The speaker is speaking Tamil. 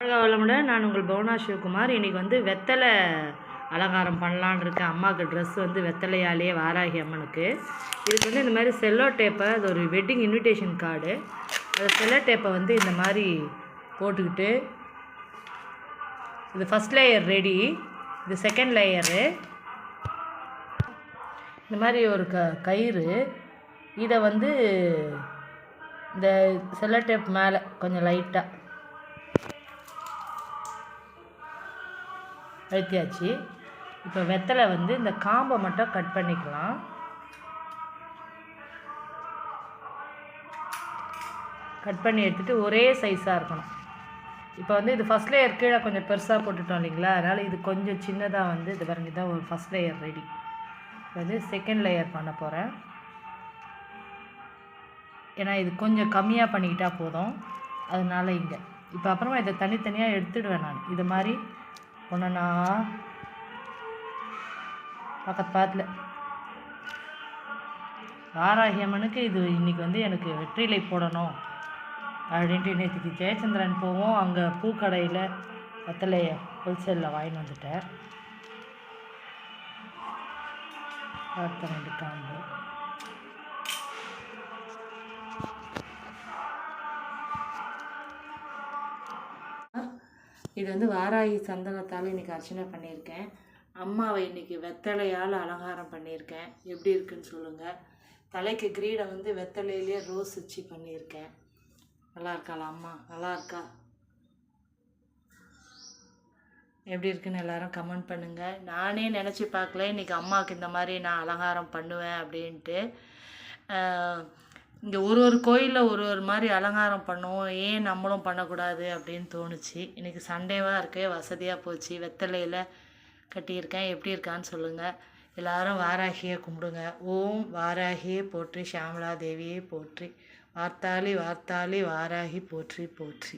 வளமுடன் நான் உங்கள் பவுனா சிவகுமார். இன்றைக்கி வந்து வெத்தலை அலங்காரம் பண்ணலான் இருக்கேன். அம்மாவுக்கு ட்ரெஸ் வந்து வெத்தலையாலேயே வாராகி அம்மனுக்கு. இதுக்கு வந்து இந்த மாதிரி செல்லோ டேப்பை அது ஒரு வெட்டிங் இன்விடேஷன் கார்டு அந்த செல்லோ டேப்பை வந்து இந்த மாதிரி போட்டுக்கிட்டு இது ஃபஸ்ட் லேயர் ரெடி இது செகண்ட் லேயரு இந்த மாதிரி ஒரு க கயிறு. இதை வந்து இந்த செல்லோ டேப் மேலே கொஞ்சம் லைட்டாக அழுத்தியாச்சு. இப்போ வெத்தலை வந்து இந்த காம்பை மட்டும் கட் பண்ணிக்கலாம். கட் பண்ணி எடுத்துகிட்டு ஒரே சைஸாக இருக்கணும். இப்போ வந்து இது ஃபஸ்ட் லேயர் கீழே கொஞ்சம் பெருசாக போட்டுட்டோம் இல்லைங்களா? அதனால் இது கொஞ்சம் சின்னதாக வந்து இது பாருங்க தான் ஒரு ஃபஸ்ட் லேயர் ரெடி இப்போ வந்து செகண்ட் லேயர் பண்ண போகிறேன் ஏன்னா இது கொஞ்சம் கம்மியாக பண்ணிக்கிட்டால் போதும். அதனால இங்கே. இப்போ அப்புறமா இதை தனித்தனியாக எடுத்துடுவேன் நான். இது மாதிரி ஒன்றுனா பக்கத்து பக்கத்தில் வாராகி அம்மனுக்கு இது இன்னைக்கு வந்து எனக்கு வெற்றிலை போடணும் அப்படின்ட்டு நேற்றுக்கு ஜெயச்சந்திரன் போவோம். அங்கே பூக்கடையில் வெத்தலையை ஹோல்சேலில் வாங்கிட்டு வந்துட்டேன் அடுத்த ரெண்டு காம்பு. இது வந்து வாராகி சந்தனத்தால் இன்றைக்கி அர்ச்சனை பண்ணியிருக்கேன். அம்மாவை இன்றைக்கி வெத்தலையால் அலங்காரம் பண்ணியிருக்கேன். எப்படி இருக்குன்னு சொல்லுங்கள் தலைக்கு கிரீடை வந்து வெத்தலையிலேயே ரோஸ் வச்சு பண்ணியிருக்கேன். நல்லா இருக்காளா அம்மா? நல்லா இருக்கா? எப்படி இருக்குன்னு எல்லாரும் கமெண்ட் பண்ணுங்கள் நானே நினச்சி பார்க்கல. இன்றைக்கி அம்மாவுக்கு இந்த மாதிரி நான் அலங்காரம் பண்ணுவேன் அப்படின்ட்டு. இங்கே ஒரு ஒரு கோயிலில் ஒரு ஒரு மாதிரி அலங்காரம் பண்ணுவோம். ஏன் நம்மளும் பண்ணக்கூடாது அப்படின்னு தோணுச்சு. இன்றைக்கி சண்டேவாக இருக்கே வசதியாக போச்சு. வெத்தலையில் கட்டியிருக்கேன். எப்படி இருக்கான்னு சொல்லுங்கள் எல்லாரும் வாராகியை கும்பிடுங்க. ஓம் வாராகியே போற்றி. ஷாமலா தேவியே போற்றி. வார்த்தாளி வார்த்தாளி வாராகி போற்றி போற்றி.